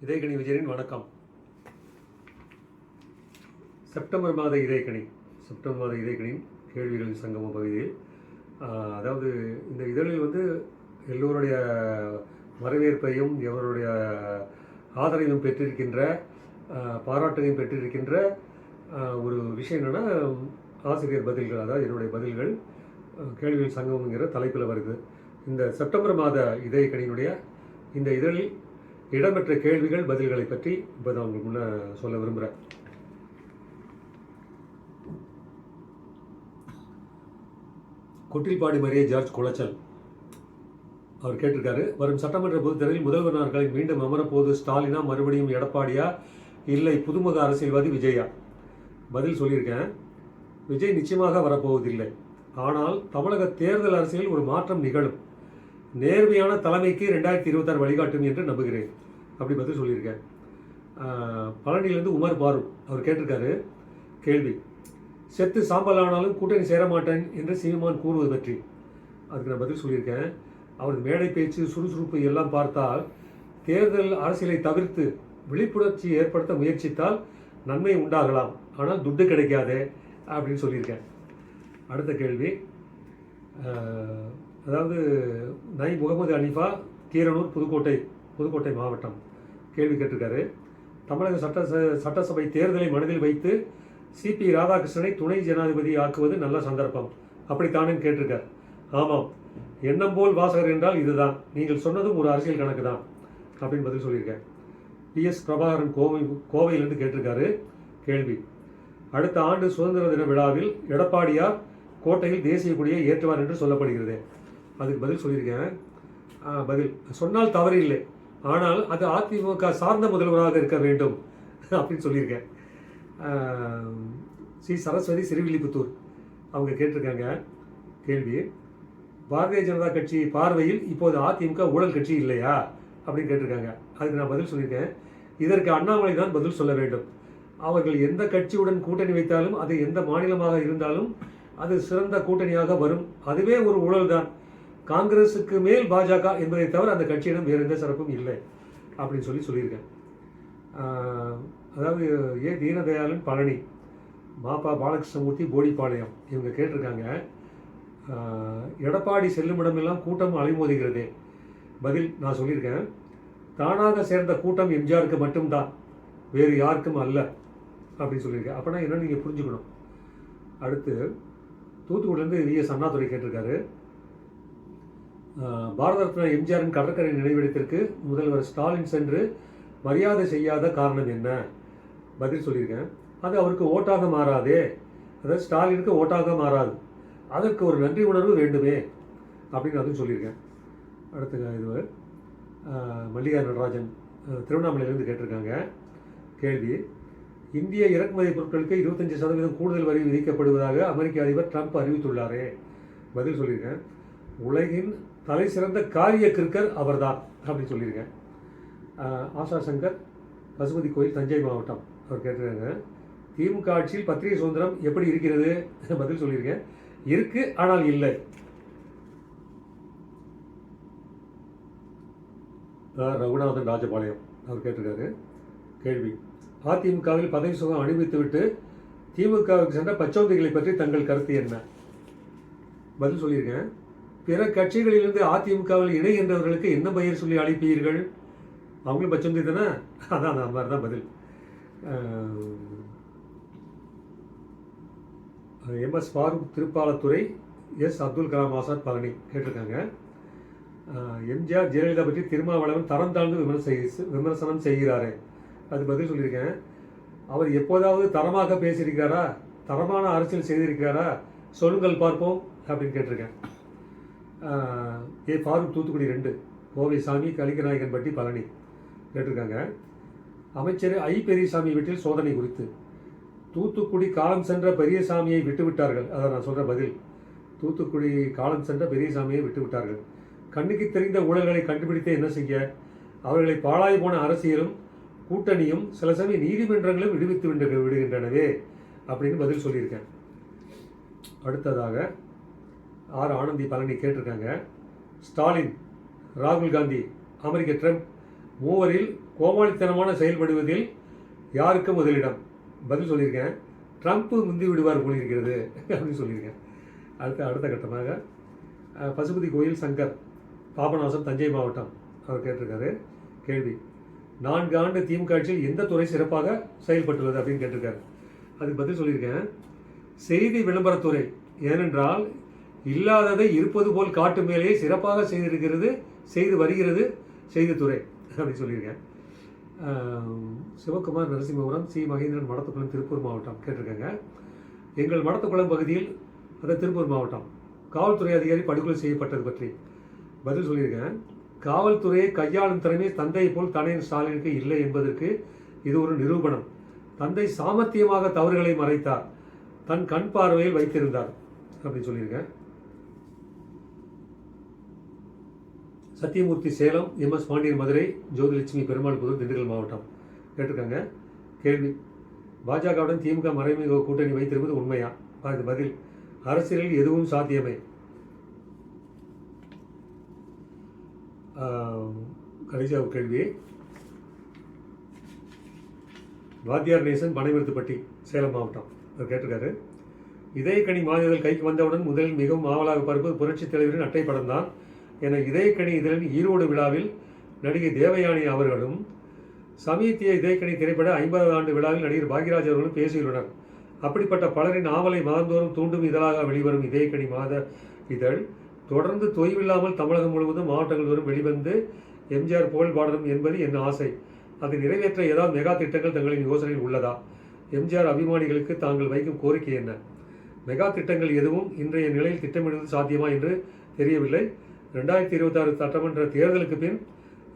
இதயக்கணி விஜயனின் வணக்கம். செப்டம்பர் மாத இதயக்கணி செப்டம்பர் மாத இதயக்கணியின் கேள்விகளின் சங்கம பகுதியில் அதாவது இந்த இதழில் வந்து எல்லோருடைய வரவேற்பையும் எவருடைய ஆதரவையும் பெற்றிருக்கின்ற பாராட்டையும் பெற்றிருக்கின்ற ஒரு விஷயம் என்னென்னா ஆசிரியர் பதில்கள் அதாவது என்னுடைய பதில்கள் கேள்விகள் சங்கம்ங்கிற தலைப்பில் வருது. இந்த செப்டம்பர் மாத இதயக்கணியினுடைய இந்த இதழில் இடம்பெற்ற கேள்விகள் பதில்களை பற்றி இப்போ நான் உங்களுக்கு முன்ன சொல்ல விரும்புகிறேன். கொட்டில்பாடி மரிய ஜார்ஜ் குளச்சல். அவர் கேட்டிருக்காரு வரும் சட்டமன்ற பொதுத்தேர்தலில் முதல்வர் நாட்களில் மீண்டும் அமரப்போது ஸ்டாலினா மறுபடியும் எடப்பாடியா? இல்லை புதுமுக அரசியல்வாதி விஜயா? பதில் சொல்லியிருக்கேன். விஜய் நிச்சயமாக வரப்போவதில்லை. ஆனால் தமிழக தேர்தல் அரசியலில் ஒரு மாற்றம் நிகழும். நேர்மையான தலைமைக்கு ரெண்டாயிரத்தி இருபத்தாறு வழிகாட்டும் என்று நம்புகிறேன். அப்படி பற்றி சொல்லியிருக்கேன். பழனியிலேருந்து உமர் பாரு அவர் கேட்டிருக்காரு கேள்வி. செத்து சாம்பல் ஆனாலும் கூட்டணி சேரமாட்டேன் என்று சீமான் கூறுவது பற்றி. அதுக்கு நான் பதில் சொல்லியிருக்கேன். அவரது மேடை பேச்சு சுறுசுறுப்பு எல்லாம் பார்த்தால் தேர்தல் அரசியலை தவிர்த்து விழிப்புணர்ச்சி ஏற்படுத்த முயற்சித்தால் நன்மை உண்டாகலாம். ஆனால் துட்டு கிடைக்காதே அப்படின்னு சொல்லியிருக்கேன். அடுத்த கேள்வி. அதாவது நை முகமது அனிஃபா கீரனூர் புதுக்கோட்டை புதுக்கோட்டை மாவட்டம். கேள்வி கேட்டிருக்காரு. தமிழக சட்ட சட்டசபை தேர்தலை மனதில் வைத்து சிபி ராதாகிருஷ்ணனை துணை ஜனாதிபதி ஆக்குவது நல்ல சந்தர்ப்பம். அப்படித்தானே கேட்டிருக்கார். ஆமாம். எண்ணம் போல் வாசகர் என்றால் இதுதான். நீங்கள் சொன்னதும் ஒரு அரசியல் கணக்கு தான் அப்படின்னு பதில் சொல்லியிருக்கேன் பி எஸ் பிரபாகரன் கோவை கோவையிலிருந்து கேட்டிருக்காரு. கேள்வி. அடுத்த ஆண்டு சுதந்திர தின விழாவில் எடப்பாடியார் கோட்டையில் தேசிய கொடியை ஏற்றுவார் என்று சொல்லப்படுகிறது. அதுக்கு பதில் சொல்லியிருக்கேன். பதில். சொன்னால் தவறு இல்லை ஆனால் அது அதிமுக சார்ந்த முதல்வராக இருக்க வேண்டும் அப்படின்னு சொல்லியிருக்கேன். ஸ்ரீ சரஸ்வதி சிறுவில்லிபுத்தூர். அவங்க கேட்டிருக்காங்க. கேள்வி. பாரதிய ஜனதா கட்சி பார்வையில் இப்போது அதிமுக ஊழல் கட்சி இல்லையா? அப்படின்னு கேட்டிருக்காங்க. அதுக்கு நான் பதில் சொல்லியிருக்கேன். இதற்கு அண்ணாமலை தான் பதில் சொல்ல வேண்டும். அவர்கள் எந்த கட்சியுடன் கூட்டணி வைத்தாலும் அது எந்த மாநிலமாக இருந்தாலும் அது சிறந்த கூட்டணியாக வரும். அதுவே ஒரு ஊழல் தான் காங்கிரஸுக்கு மேல் பாஜக என்பதை தவிர அந்த கட்சியிடம் வேறு எந்த சிறப்பும் இல்லை அப்படின்னு சொல்லி சொல்லியிருக்கேன். அதாவது ஏ. தீனதயாளன் பழனி மாப்பா பாலகிருஷ்ணமூர்த்தி போடிப்பாளையம் இவங்க கேட்டிருக்காங்க. எடப்பாடி எடப்பாடி செல்லுமிடமெல்லாம் கூட்டம் அலைமோதுகிறதே. பதில் நான் சொல்லியிருக்கேன். தானாக சேர்ந்த கூட்டம் எம்ஜிஆருக்கு மட்டும்தான். வேறு யாருக்கும் அல்ல அப்படின்னு சொல்லியிருக்கேன். அப்போனா என்னென்னு நீங்கள் புரிஞ்சுக்கணும்? அடுத்து தூத்துக்குடிலேருந்து வி. எஸ். அண்ணாதுரை கேட்டிருக்காரு. பாரத ரத்னா எம்ஜிஆரின் கடற்கரை நினைவிடத்திற்கு முதல்வர் ஸ்டாலின் சென்று மரியாதை செய்யாத காரணம் என்ன? பதில் சொல்லியிருக்கேன். அது அவருக்கு ஓட்டாக மாறாதே. அதாவது ஸ்டாலினுக்கு ஓட்டாக மாறாது. அதற்கு ஒரு நன்றி உணர்வு வேண்டுமே அப்படின்னு அதுவும் சொல்லியிருக்கேன். அடுத்த இது மல்லிகா நடராஜன் திருவண்ணாமலையிலேருந்து கேட்டிருக்காங்க. கேள்வி இந்திய இறக்குமதி பொருட்களுக்கு இருபத்தஞ்சி சதவீதம் கூடுதல் வரி விதிக்கப்படுவதாக அமெரிக்க அதிபர் ட்ரம்ப் அறிவித்துள்ளாரே. பதில் சொல்லியிருக்கேன். உலகின் தலை சிறந்த காரிய கிற்கர் அவர்தான் அப்படின்னு சொல்லியிருக்கேன் ஆஷா சங்கர் பசுபதி கோயில் தஞ்சை மாவட்டம் அவர் கேட்டிருக்காங்க திமுக ஆட்சியில் பத்திரிகை சுதந்திரம் எப்படி இருக்கிறது? பதில் சொல்லியிருக்கேன் இருக்கு ஆனால் இல்லை. ரகுநாதன் ராஜபாளையம் அவர் கேட்டிருக்காரு. கேள்வி. அதிமுகவில் பதவி சுகம் அனுபவித்துவிட்டு திமுகவுக்கு சென்ற பச்சோந்திகளை பற்றி தங்கள் கருத்து என்ன? பதில் சொல்லியிருக்கேன் பிற கட்சிகளிலிருந்து அதிமுகவில் இணைகின்றவர்களுக்கு என்ன பெயர் சொல்லி அழைப்பீர்கள்? அவங்களும் பச்சோந்தி தானே? அதான் அந்த மாதிரி தான் பதில் எம்எஸ் ஃபாரூக் திருப்பாலத்துறை எஸ் அப்துல் கலாம் ஆசாத் பழனி கேட்டிருக்காங்க. எம்ஜிஆர் ஜெயலலிதா பற்றி திருமாவளவன் தரம் தாழ்ந்து விமர்சை விமர்சனம் செய்கிறாரே. அது பதில் சொல்லியிருக்கேன். அவர் எப்போதாவது தரமாக பேசியிருக்காரா தரமான அரசியல் செய்திருக்காரா சொல்லுங்கள் பார்ப்போம் அப்படின்னு கேட்டிருக்கேன். ஏ ஃபாரூக் தூத்துக்குடி ரெண்டு. கோவை சாமி கலிங்கநாயகன்பட்டி பழனி கேட்டிருக்காங்க. அமைச்சர் ஐ பெரியசாமி வீட்டில் சோதனை குறித்து. தூத்துக்குடி காலம் சென்ற பெரியசாமியை விட்டுவிட்டார்கள். அதை நான் சொல்கிற பதில். தூத்துக்குடி காலம் சென்ற பெரியசாமியை விட்டுவிட்டார்கள். கண்ணுக்கு தெரிந்த ஊழல்களை கண்டுபிடித்து என்ன செய்ய? அவர்களை பாழாய் போன அரசியலும் கூட்டணியும் சில சமயம் நீதிமன்றங்களும் விடுவித்து விடுகின்றனவே அப்படின்னு பதில் சொல்லியிருக்கேன். அடுத்ததாக ஆர் ஆனந்தி பழனி கேட்டிருக்காங்க. ஸ்டாலின் ராகுல் காந்தி அமெரிக்க ட்ரம்ப் மூவரில் கோமாளித்தனமான செயல்படுவதில் யாருக்கு முதலிடம்? பதில் சொல்லியிருக்கேன். ட்ரம்ப்பு முந்தி விடுவார் போலிருக்கிறது அப்படின்னு சொல்லியிருக்கேன். அடுத்த அடுத்த கட்டமாக பசுபதி கோயில் சங்கர் பாபநாசம் தஞ்சை மாவட்டம் அவர் கேட்டிருக்காரு. கேள்வி நான்கு ஆண்டு திமுக ஆட்சியில் எந்த துறை சிறப்பாக செயல்பட்டுள்ளது அப்படின்னு கேட்டிருக்காரு. அதுக்கு பதில் சொல்லியிருக்கேன். செய்தி விளம்பரத்துறை ஏனென்றால் இல்லாததை இருப்பது போல் காட்டும் வேலையை சிறப்பாக செய்திருக்கிறது செய்து வருகிறது செய்தித்துறை அப்படின்னு சொல்லியிருக்கேன் சிவகுமார் நரசிம்மபுரம் சி. மகேந்திரன் மடத்துக்குளம் திருப்பூர் மாவட்டம் கேட்டிருக்காங்க. எங்கள் மடத்துக்குளம் பகுதியில் அது திருப்பூர் மாவட்டம். காவல்துறை அதிகாரி படுகொலை செய்யப்பட்டது பற்றி பதில் சொல்லியிருக்கேன் காவல்துறையை கையாளும் திறமை தந்தை போல் தனையின் ஸ்டாலினுக்கு இல்லை என்பதற்கு இது ஒரு நிரூபணம். தந்தை சாமர்த்தியமாக தவறுகளை மறைத்தார். தன் கண் பார்வையில் வைத்திருந்தார் அப்படின்னு சொல்லியிருக்கேன் சத்தியமூர்த்தி சேலம் எம்எஸ் பாண்டியன் மதுரை ஜோதிலட்சுமி பெருமாள் புதூர் திண்டுக்கல் மாவட்டம். கேட்டிருக்காங்க. கேள்வி. பாஜகவுடன் திமுக மறைமுக கூட்டணி வைத்திருப்பது உண்மையா? அது பதில். அரசியலில் எதுவும் சாத்தியமே. ஆம், கடைசியாக ஒரு கேள்வி. வாத்தியார் நேசன் பனைமருத்துப்பட்டி சேலம் மாவட்டம். அவர் கேட்டிருக்காரு. இதயக்கணி மாநிலங்கள் கைக்கு வந்தவுடன் முதலில் மிகவும் ஆவலாக பார்ப்பது புரட்சித் தலைவரின் அட்டை படம்தான் என இதயக்கணி இதழின் ஈரோடு விழாவில் நடிகை தேவயானி அவர்களும் சமீத்திய இதயக்கணி திரைப்பட ஐம்பதாவது ஆண்டு விழாவில் நடிகர் பாக்யராஜ் அவர்களும் பேசியுள்ளனர். அப்படிப்பட்ட பலரின் ஆவலை மாதந்தோறும் தூண்டும் இதழாக வெளிவரும் இதயக்கணி மாத இதழ் தொடர்ந்து தொய்வில்லாமல் தமிழகம் முழுவதும் மாவட்டங்கள் வரும் வெளிவந்து எம்ஜிஆர் புகழ் பாடலும் என்பது என் ஆசை. அதை நிறைவேற்ற ஏதாவது மெகா திட்டங்கள் தங்களின் யோசனையில் உள்ளதா? எம்ஜிஆர் அபிமானிகளுக்கு தாங்கள் வைக்கும் கோரிக்கை என்ன? மெகா திட்டங்கள் எதுவும் இன்றைய நிலையில் திட்டமிடுவது சாத்தியமா என்று தெரியவில்லை. ரெண்டாயிரத்தி இருபத்தாறு சட்டமன்ற தேர்தலுக்கு பின்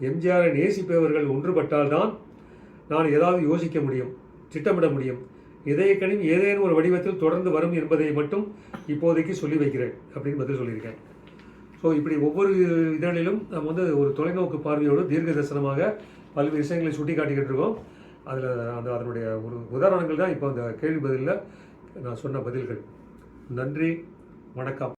எம்ஜிஆரை நேசிப்பவர்கள் ஒன்றுபட்டால்தான் நான் ஏதாவது யோசிக்க முடியும் திட்டமிட முடியும். இதயக்கணின் ஏதேனும் ஒரு வடிவத்தில் தொடர்ந்து வரும் என்பதை மட்டும் இப்போதைக்கு சொல்லி வைக்கிறேன் அப்படின்னு பதில் சொல்லியிருக்கேன். ஸோ இப்படி ஒவ்வொரு இதழிலும் நம்ம வந்து ஒரு தொலைநோக்கு பார்வையோடு தீர்க்க தரிசனமாக பல்வேறு விஷயங்களை சுட்டி காட்டிக்கிட்டு இருக்கோம். அதில் அந்த அதனுடைய ஒரு உதாரணங்கள் தான் இப்போ அந்த கேள்வி பதிலில் நான் சொன்ன பதில்கள். நன்றி வணக்கம்.